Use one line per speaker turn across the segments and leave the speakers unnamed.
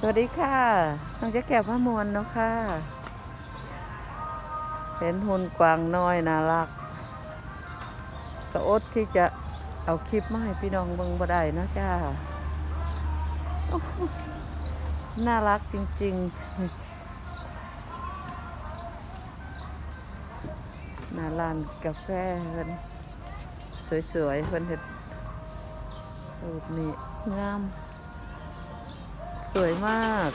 สวัสดีค่ะน้องจะแก้วพระมวลเนาะค่ะเห็นหุ่นกวางน้อยน่ารักก็อดที่จะเอาคลิปมาให้พี่น้องเบิ่งบ่ได้นะจ้า น่ารักจริง ๆน้าร้านกาแฟเพิ่นสวยๆเพิ่นเฮ็ดรูปนี้งาม สวยมาก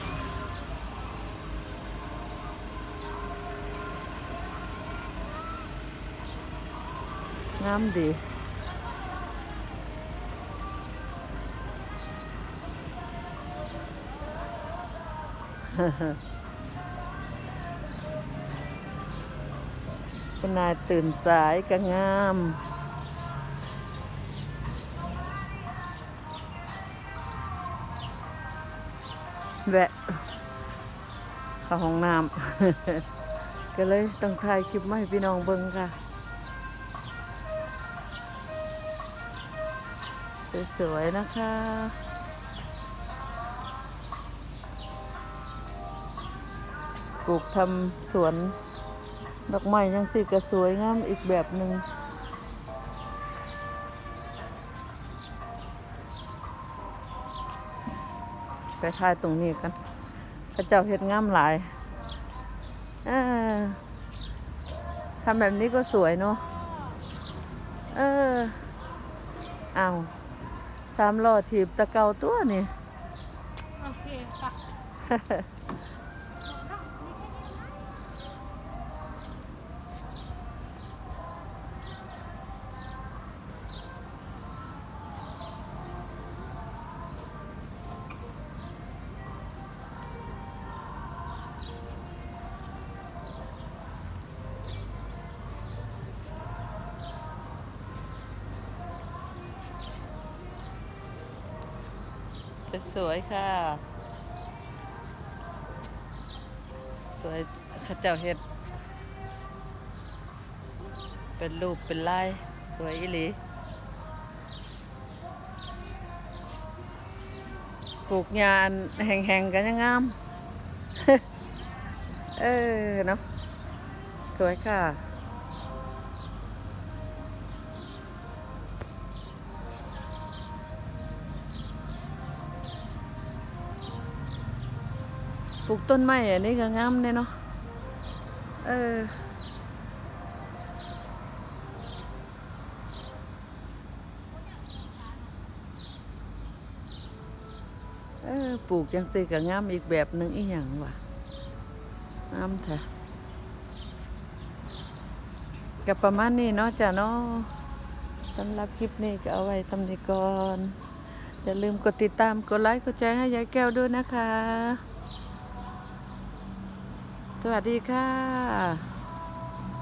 งามดีคุณนายตื่นสายก็งาม แวะเข้าห้องน้ำก็เลยต้องถ่ายคลิปมาให้พี่น้องเบิ่งค่ะสวยๆนะคะปลูกทำสวนดอกไม้ยังสิก็สวยงามอีกแบบหนึ่ง ไปถ่ายตรงนี้กันพระเจ้าเฮ็ดงามหลายเออทำแบบนี้ก็สวยเนาะ เออ เอาสามล้อถีบตะเกาตัวนี่
โอเคปะ
สวยๆค่ะ สวยข้าเจ้าเฮ็ด เป็นรูปเป็นลาย สวยอีหลีปลูกหญ้านแห้งๆกันยังงาม เออเนาะสวยค่ะ ลูกต้นไม้อันนี้ก็งามเนี่ยเนาะ เออ เออ ปลูกจังสิก็งามอีกแบบหนึ่งอีหยังว่ะงามแท้กับประมาณนี้เนาะจ้ะเนาะสำหรับคลิปนี้ก็เอาไว้ทำนี้ก่อนอย่าลืมกดติดตาม กดไลค์ กดแชร์ให้ยายแก้วด้วยนะคะ สวัสดีค่ะ